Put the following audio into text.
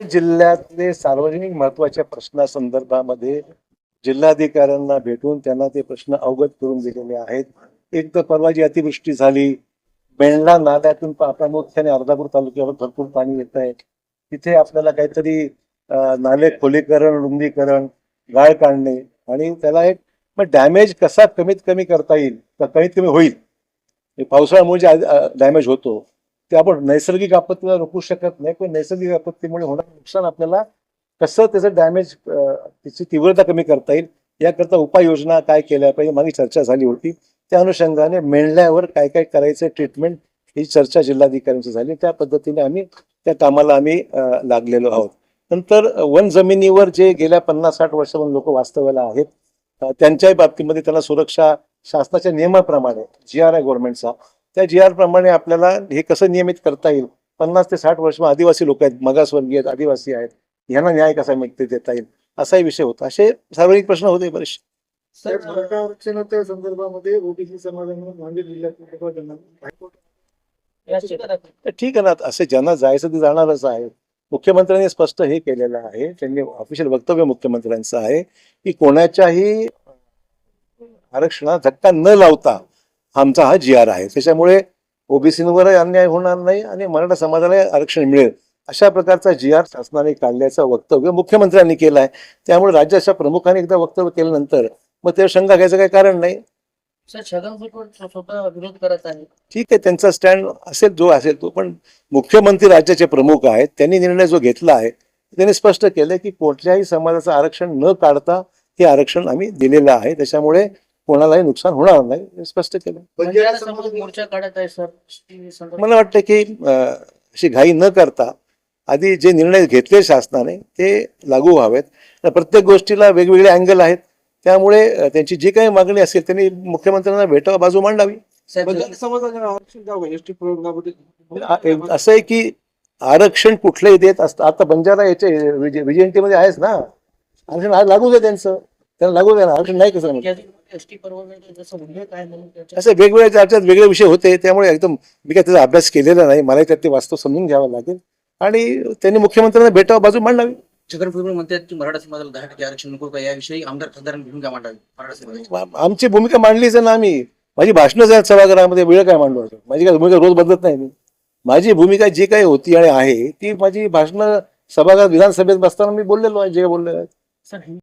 जिल्ह्यातले सार्वजनिक महत्त्वाच्या प्रश्नासंदर्भामध्ये जिल्हाधिकाऱ्यांना भेटून त्यांना ते प्रश्न अवगत करून दिलेले आहेत. एक तर परवा जी अतिवृष्टी झाली बेंडला नाल्यातून प्रामुख्याने अर्धापूर तालुक्यावर भरपूर पाणी येत आहे. तिथे आपल्याला काहीतरी नाले खोलीकरण रुंदीकरण गाळ काढणे आणि त्याला एक मग डॅमेज कसा कमीत कमी करता येईल? कमीत कमी होईल? पावसाळ्यामुळे जे डॅमेज होतो. ते आपण नैसर्गिक आपत्तीला रोखू शकत नाही पण नैसर्गिक आपत्तीमुळे होणारं नुकसान आपल्याला कसं त्याचं डॅमेज त्याची तीव्रता कमी करता येईल याकरता उपाययोजना काय केल्या पाहिजे मागे चर्चा झाली होती. त्या अनुषंगाने मेंढल्यावर काय काय करायचं ट्रीटमेंट ही चर्चा जिल्हाधिकाऱ्यांची झाली. त्या पद्धतीने आम्ही त्या कामाला आम्ही लागलेलो आहोत. नंतर वन जमिनीवर जे गेल्या पन्नास साठ वर्षापासून लोक वास्तव्याला आहेत त्यांच्याही बाबतीमध्ये त्यांना सुरक्षा शासनाच्या नियमाप्रमाणे जी आर आय गव्हर्नमेंटचा त्या जी आर प्रमाणे आपल्याला हे कसं नियमित करता येईल? पन्नास ते साठ वर्ष आदिवासी लोक आहेत मागासवर्गीय आहेत आदिवासी आहेत. यांना न्याय कसा मिळते देता येईल? असाही विषय होता. असे सार्वजनिक प्रश्न होते बरेचसे. आरक्षणाच्या संदर्भामध्ये ओबीसी समाजाने ठीक आहे ना असे ज्यांना जायचं ते जाणारच आहे. मुख्यमंत्र्यांनी स्पष्ट हे केलेलं आहे त्यांनी ऑफिशियल वक्तव्य मुख्यमंत्र्यांचं आहे की कोणाच्याही आरक्षणात धक्का न लावता आमचा हा जी आर आहे. त्याच्यामुळे ओबीसीवर अन्याय होणार नाही आणि मराठा समाजाला आरक्षण मिळेल. अशा प्रकारचा जी आर शासनाने काढल्याचं वक्तव्य मुख्यमंत्र्यांनी केलं आहे त्यामुळे राज्याच्या प्रमुखांनी एकदा वक्तव्य केल्यानंतर मग ते शंका घ्यायचं काही कारण नाही. ठीक आहे त्यांचा स्टँड असेल जो असेल तो पण मुख्यमंत्री राज्याचे प्रमुख आहेत त्यांनी निर्णय जो घेतला आहे त्यांनी स्पष्ट केलं की कुठल्याही समाजाचं आरक्षण न काढता हे आरक्षण आम्ही दिलेलं आहे. त्याच्यामुळे कोणालाही नुकसान होणार नाही हे स्पष्ट केलं. बंजारा समाज मोर्चा काढत आहे सर ती संदर्भात- मला वाटतं की अशी घाई न करता आधी जे निर्णय घेतले शासनाने ते लागू व्हावेत. प्रत्येक गोष्टीला वेगवेगळे अँगल आहेत. त्यामुळे त्यांची जी काही मागणी असेल त्यांनी मुख्यमंत्र्यांना भेटावा बाजू मांडावी. असं आहे की आरक्षण कुठलंही देत असतं. आता बंजारा याचे विजयंती मध्ये आहेच ना. आरक्षण आज लागू दे त्यांचं. त्यांना लागू दे ना आरक्षण नाही कसं असे वेगवेगळ्या चर्चेत वेगळे विषय होते त्यामुळे एकदम मी काय त्याचा अभ्यास केलेला नाही. मला त्यात ते वास्तव समजून घ्यावं लागेल. आणि त्यांनी मुख्यमंत्र्यांना भेटावं बाजू मांडावी. छगन भुजबळ म्हणतात की मराठा समाजाला दहा टक्के आरक्षण नको का? याविषयी आमदार खासदारांनी भूमिका मांडावी मराठा समाजाची. आमची भूमिका मांडलीच ना आम्ही. माझी भाषणच आहेत सभागृहामध्ये वेळ काय मांडवायचं माझी काय भूमिका रोज बदलत नाही मी. माझी भूमिका जी काही होती आणि आहे ती माझी भाषणं सभागृहात विधानसभेत बसताना मी बोललेलो आहे जे काय बोललेलो आहे. सर